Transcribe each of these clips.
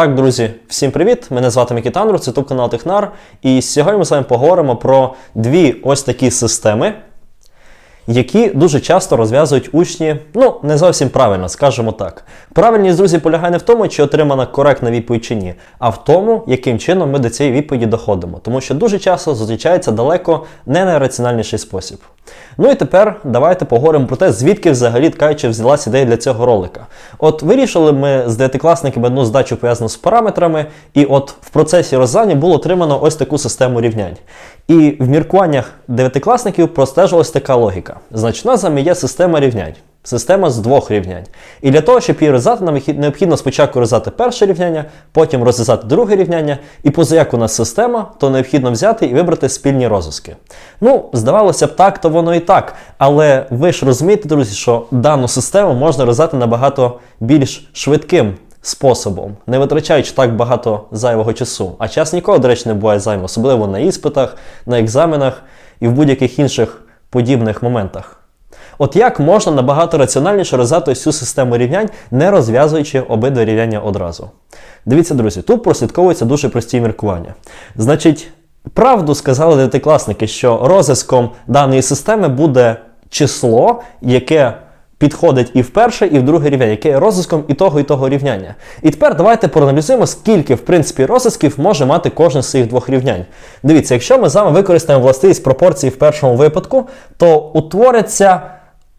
Так, друзі, всім привіт! Мене звати Андру, це тут канал Технар. І сьогодні ми з вами поговоримо про дві ось такі системи, які дуже часто розв'язують учні, ну, не зовсім правильно, скажімо так. Правильність, друзі, полягає не в тому, чи отримана коректна відповідь чи ні, а в тому, яким чином ми до цієї відповіді доходимо. Тому що дуже часто зустрічається далеко не найраціональніший спосіб. Ну і тепер давайте поговоримо про те, звідки взагалі ткаючи взялась ідея для цього ролика. От вирішили ми з дев'ятикласниками одну здачу пов'язану з параметрами, і от в процесі розв'язання було отримано ось таку систему рівнянь. І в міркуваннях дев'ятикласників простежувалась така логіка. Значить, у нас з вами є система рівнянь. Система з двох рівнянь. І для того, щоб її розв'язати, нам необхідно спочатку розв'язати перше рівняння, потім розв'язати друге рівняння. І поза як у нас система, то необхідно взяти і вибрати спільні розв'язки. Ну, здавалося б, так, то воно і так. Але ви ж розумієте, друзі, що дану систему можна розв'язати набагато більш швидким способом, не витрачаючи так багато зайвого часу. А час ніколи, до речі, не буває зайвим, особливо на іспитах, на екзаменах і в будь-яких інших подібних моментах. От як можна набагато раціональніше розв'язати цю систему рівнянь, не розв'язуючи обидва рівняння одразу? Дивіться, друзі, тут прослідковуються дуже прості міркування. Значить, правду сказали дев'ятикласники, що розв'язком даної системи буде число, яке підходить і в перший, і в другий рівень, яке є розв'язком і того, і того рівняння. І тепер давайте проаналізуємо, скільки, в принципі, розв'язків може мати кожен з цих двох рівнянь. Дивіться, якщо ми з вами використаємо властивість пропорції в першому випадку, то утвориться.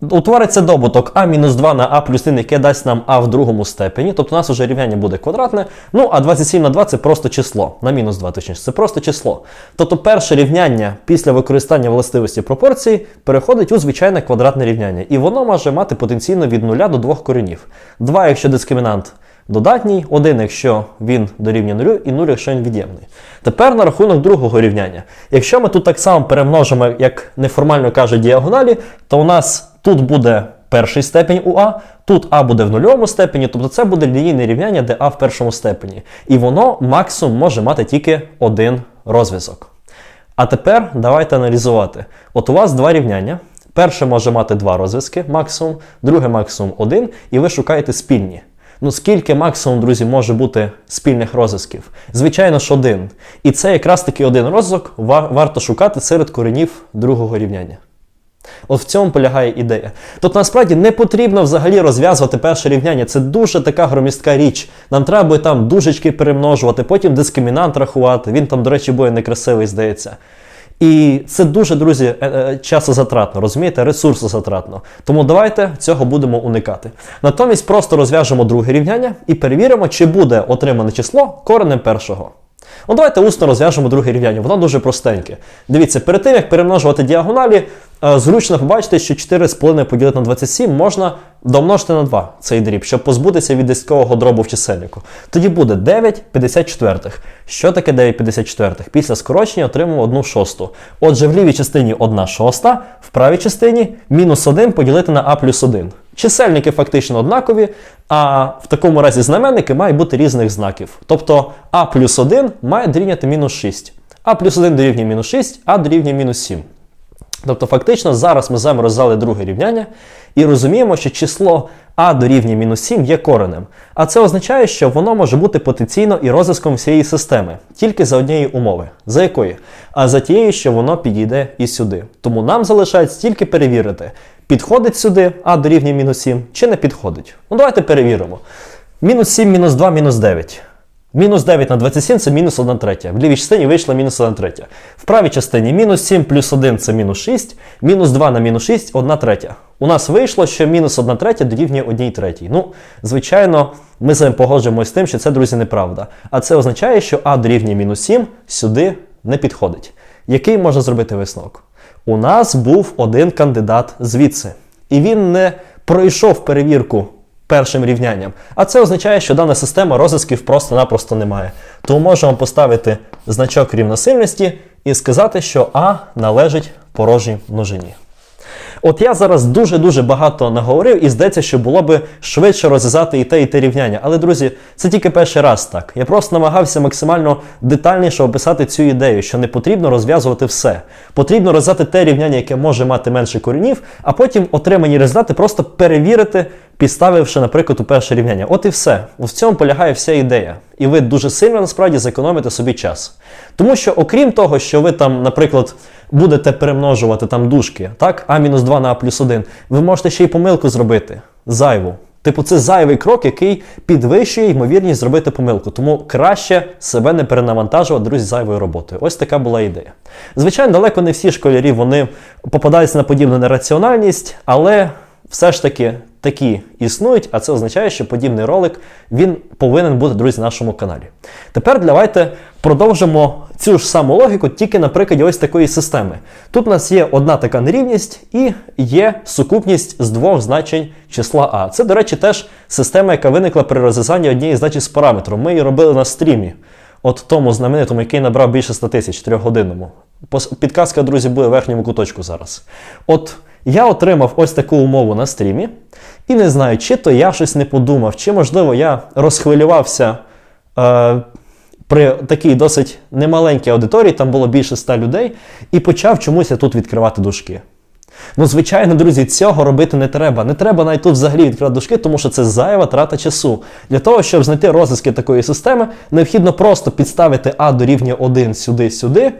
Утвориться добуток а-2 на а плюс 1, яке дасть нам а в другому степені. Тобто у нас вже рівняння буде квадратне. Ну, а 27 на 2 це просто число. На мінус 2, точніше, це просто число. Тобто перше рівняння після використання властивості пропорції переходить у звичайне квадратне рівняння. І воно може мати потенційно від 0 до 2 коренів. 2, якщо дискримінант додатній, 1, якщо він дорівнює 0, і 0, якщо він від'ємний. Тепер на рахунок другого рівняння. Якщо ми тут так само перемножимо, як неформально кажуть, діагоналі, то у нас тут буде перший степень у А, тут А буде в нульовому степені, тобто це буде лінійне рівняння, де А в першому степені. І воно максимум може мати тільки один розв'язок. А тепер давайте аналізувати. От у вас два рівняння. Перше може мати два розв'язки максимум, друге максимум один, і ви шукаєте спільні. Ну скільки максимум, друзі, може бути спільних розв'язків? Звичайно ж один. І це якраз таки один розв'язок варто шукати серед коренів другого рівняння. От в цьому полягає ідея. Тобто насправді не потрібно взагалі розв'язувати перше рівняння. Це дуже така громістка річ. Нам треба буде там дужечки перемножувати, потім дискримінант рахувати. Він там, до речі, буде некрасивий, здається. І це дуже, друзі, е, е, часозатратно, розумієте, ресурсозатратно. Тому давайте цього будемо уникати. Натомість просто розв'яжемо друге рівняння і перевіримо, чи буде отримане число коренем першого. Ну, давайте усно розв'яжемо друге рівняння. Воно дуже простеньке. Дивіться, перед тим як перемножувати діагоналі, е, зручно побачити, що 4,5 поділити на 27 можна домножити на 2 цей дріб, щоб позбутися від десяткового дробу в чисельнику. Тоді буде 9 54. Що таке 9 54? Після скорочення отримаємо 1 шосту. Отже, в лівій частині 1 шоста, в правій частині мінус 1 поділити на а плюс 1. Чисельники фактично однакові, а в такому разі знаменники мають бути різних знаків. Тобто а плюс 1 має дорівняти мінус 6. А плюс 1 дорівнює мінус 6, а дорівнює мінус 7. Тобто, фактично, зараз ми з вами розв'язали друге рівняння і розуміємо, що число а дорівнює мінус 7 є коренем. А це означає, що воно може бути потенційно і розв'язком всієї системи, тільки за однієї умови. За якої? А за тією, що воно підійде і сюди. Тому нам залишається тільки перевірити, підходить сюди а дорівнює мінус 7 чи не підходить. Ну давайте перевіримо. Мінус 7, мінус 2, мінус 9. Мінус 9 на 27 це мінус 1 третя. В лівій частині вийшла мінус 1 третя. В правій частині мінус 7 плюс 1 це мінус 6, мінус 2 на мінус 6 1 третя. У нас вийшло, що мінус 1 третя дорівнює 1 третій. Ну, звичайно, ми з вами погоджуємося з тим, що це, друзі, неправда. А це означає, що а дорівнює мінус 7 сюди не підходить. Який можна зробити висновок? У нас був один кандидат звідси. І він не пройшов перевірку першим рівнянням. А це означає, що дана система розв'язків просто-напросто немає. Тому можемо поставити значок рівносильності і сказати, що А належить порожній множині. От я зараз дуже-дуже багато наговорив і здається, що було би швидше розв'язати і те, і те рівняння. Але, друзі, це тільки перший раз так. Я просто намагався максимально детальніше описати цю ідею, що не потрібно розв'язувати все. Потрібно розв'язати те рівняння, яке може мати менше корінів, а потім отримані результати просто перевірити підставивши, наприклад, у перше рівняння. От і все. В цьому полягає вся ідея. І ви дуже сильно насправді зекономите собі час. Тому що, окрім того, що ви там, наприклад, будете перемножувати там дужки, так, А-2 на а плюс 1, ви можете ще й помилку зробити зайву. Типу, це зайвий крок, який підвищує ймовірність зробити помилку. Тому краще себе не перенавантажувати, друзі, зайвою роботою. Ось така була ідея. Звичайно, далеко не всі школярі вони попадаються на подібну нераціональність, але все ж таки такі існують, а це означає, що подібний ролик він повинен бути, друзі, на нашому каналі. Тепер давайте продовжимо цю ж саму логіку, тільки на прикладі ось такої системи. Тут у нас є одна така нерівність і є сукупність з двох значень числа А. Це, до речі, теж система, яка виникла при розв'язанні однієї задачі з параметром. Ми її робили на стрімі. От тому знаменитому, який набрав більше 100 тисяч, 4-годинному. Підказка, друзі, буде в верхньому куточку зараз. От я отримав ось таку умову на стрімі, і не знаю, чи то я щось не подумав, чи, можливо, я розхвилювався е, при такій досить немаленькій аудиторії, там було більше 100 людей, і почав чомусь я тут відкривати дужки. Ну, звичайно, друзі, цього робити не треба. Не треба навіть тут взагалі відкривати дужки, тому що це зайва трата часу. Для того, щоб знайти розв'язки такої системи, необхідно просто підставити А до рівня 1 сюди-сюди,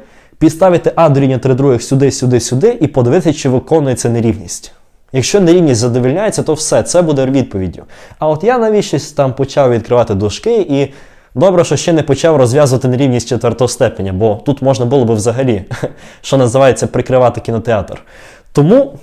підставити А до рівня 3 других сюди, сюди, сюди, і подивитися, чи виконується нерівність. Якщо нерівність задовільняється, то все, це буде відповіддю. А от я навіщось там почав відкривати дужки і. Добре, що ще не почав розв'язувати нерівність четвертого степеня, бо тут можна було би взагалі, що називається, прикривати кінотеатр. Тому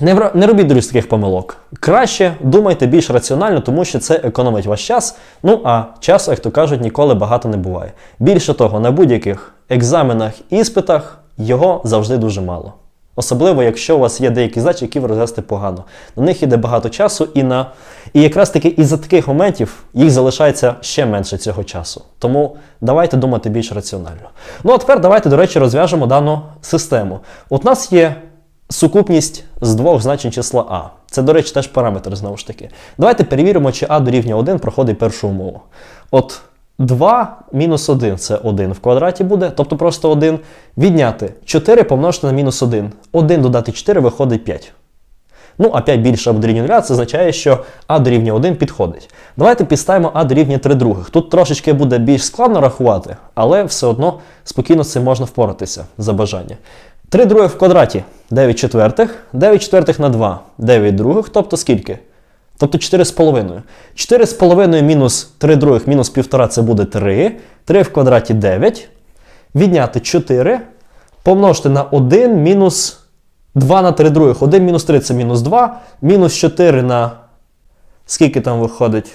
не, не робіть друзі таких помилок. Краще думайте більш раціонально, тому що це економить ваш час. Ну а часу, як то кажуть, ніколи багато не буває. Більше того, на будь-яких екзаменах, іспитах його завжди дуже мало. Особливо, якщо у вас є деякі задачі, які ви розв'язати погано. На них йде багато часу, і на і якраз таки із-за таких моментів їх залишається ще менше цього часу. Тому давайте думати більш раціонально. Ну а тепер давайте, до речі, розв'яжемо дану систему. От у нас є сукупність з двох значень числа А. Це, до речі, теж параметр знову ж таки. Давайте перевіримо, чи А дорівнює 1 проходить першу умову. От 2 мінус 1 це 1 в квадраті буде, тобто просто 1. Відняти 4 помножити на мінус 1. 1 додати 4 виходить 5. Ну, а 5 більше або дорівнює 0, це означає, що А дорівнює 1 підходить. Давайте підставимо А дорівнює 3 других. Тут трошечки буде більш складно рахувати, але все одно спокійно з цим можна впоратися за бажання. 3 других в квадраті 9 четвертих, 9 четвертих на 2, 9 других, тобто скільки? Тобто 4,5. 4,5 мінус 3 других мінус 1,5 це буде 3. 3 в квадраті 9. Відняти 4. Помножити на 1 мінус 2 на 3 других. 1 мінус 3 це мінус 2. Мінус 4 на. Скільки там виходить?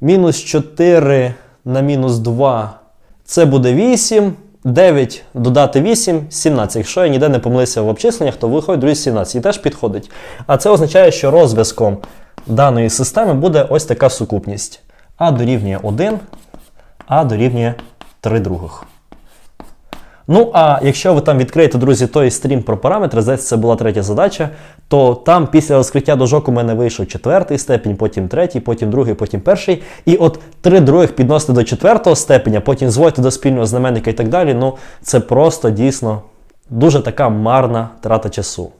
Мінус 4 на мінус 2. Це буде 8. 9 додати 8, 17. Якщо я ніде не помилився в обчисленнях, то виходить, друзі, 17. І теж підходить. А це означає, що розв'язком даної системи буде ось така сукупність. А дорівнює 1, А дорівнює 3 других. Ну, а якщо ви там відкриєте, друзі, той стрім про параметри, здається, це була третя задача, то там після розкриття дужок у мене вийшов четвертий степінь, потім третій, потім другий, потім перший. І от три других підносити до четвертого степеня, потім зводити до спільного знаменника і так далі. Ну, це просто дійсно дуже така марна трата часу.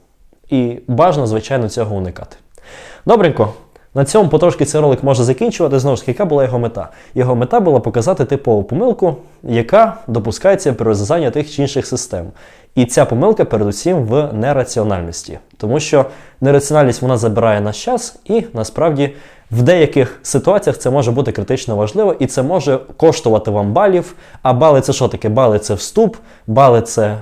І бажано, звичайно, цього уникати. Добренько. На цьому потрошки цей ролик може закінчувати. Знову ж таки, яка була його мета? Його мета була показати типову помилку, яка допускається при розв'язанні тих чи інших систем. І ця помилка передусім в нераціональності, тому що нераціональність вона забирає наш час, і насправді в деяких ситуаціях це може бути критично важливо, і це може коштувати вам балів. А бали це що таке? Бали це вступ, бали це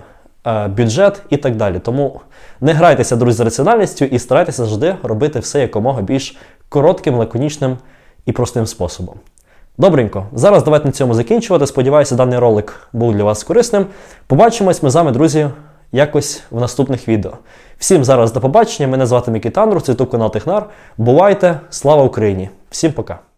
е, бюджет і так далі. Тому не грайтеся, друзі, з раціональністю і старайтеся завжди робити все якомога більш коротким, лаконічним і простим способом. Добренько, зараз давайте на цьому закінчувати. Сподіваюся, даний ролик був для вас корисним. Побачимось ми з вами, друзі, якось в наступних відео. Всім зараз до побачення. Мене звати Мікітандру, це ютуб канал Технар. Бувайте! Слава Україні! Всім пока!